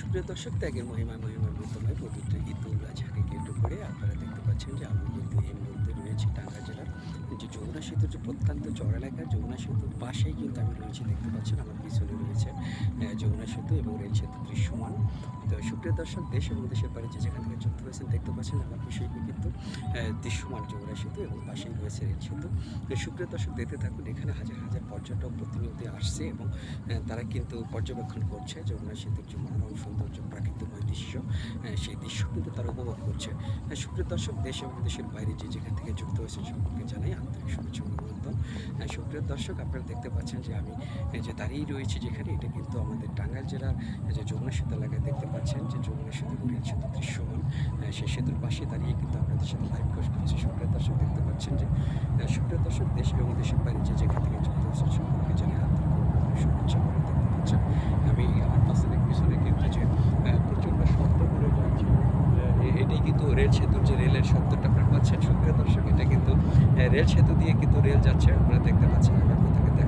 সুপ্রিয় দর্শক, ত্যাগের মহিমা, মহিমার মৃত্যুময় পবিত্র ঈদুল আজহাকে কেন্দ্র করে আপনারা দেখতে পাচ্ছেন যে আমি কিন্তু এই মুহূর্তে রয়েছি টাঙ্গা জেলার যে যমুনা সেতুর যে প্রত্যন্ত চর এলাকা, যমুনা সেতুর পাশেই কিন্তু আমি রয়েছি, দেখতে পাচ্ছেন আমার সেতু এবং রেল সেতু দৃশ্যমান। তো সুপ্রিয় দর্শক দেশ এবং দেশের বাইরে যে যেখান থেকে যুক্ত হয়েছেন দেখতে পাচ্ছেন আমার বিষয়টি কিন্তু দৃশ্যমান যমুনা সেতু এবং পাশেই রয়েছে রেল সেতু। তো সুপ্রিয় দর্শক দেখতে থাকুন এখানে হাজার হাজার পর্যটক প্রতিনিয়ত আসছে এবং তারা কিন্তু পর্যবেক্ষণ করছে যমুনা সেতুর যে মনোরম সৌন্দর্য প্রাকৃতিকময় দৃশ্য সেই দৃশ্য কিন্তু তারা উপভোগ করছে। সুপ্রিয় দর্শক দেশ এবং দেশের বাইরে যে যেখান থেকে যুক্ত হয়েছেন সকলকে জানাই আন্তরিক শুভেচ্ছা আহ, সুপ্রিয় দর্শক আপনারা দেখতে পাচ্ছেন যে আমি যে দাঁড়িয়ে রয়েছি যেখানে এটা কিন্তু আমাদের জেলার যে যমুনা সেতু এলাকায় দেখতে পাচ্ছেন যে যমুনা সেতু রেল সেতু দৃশ্যমান। সেই সেতুর পাশে দাঁড়িয়ে কিন্তু আপনাদের সাথে লাইভ কোর্স করছি। সুপ্রিয় দর্শক দেখতে পাচ্ছেন যে আহ, সুপ্রিয় দর্শক দেশ এবং দেশের বাইরে যে যেখান থেকে যুক্ত হয়েছেন সকলকে জানাই আন্তরিক শুভেচ্ছা করে দেখতে পাচ্ছেন আমি আমার পাশে পিছনে কিন্তু যে প্রচণ্ড শব্দ করে যাচ্ছে এটাই কিন্তু রেল সেতুর যে রেলের শব্দটা আপনারা পাচ্ছেন। সুপ্রিয় দর্শক এটা কিন্তু রেল সেতু দিয়ে কিন্তু রেল যাচ্ছে। আপনারা দেখতে পাচ্ছেন আমি আপনাদেরকে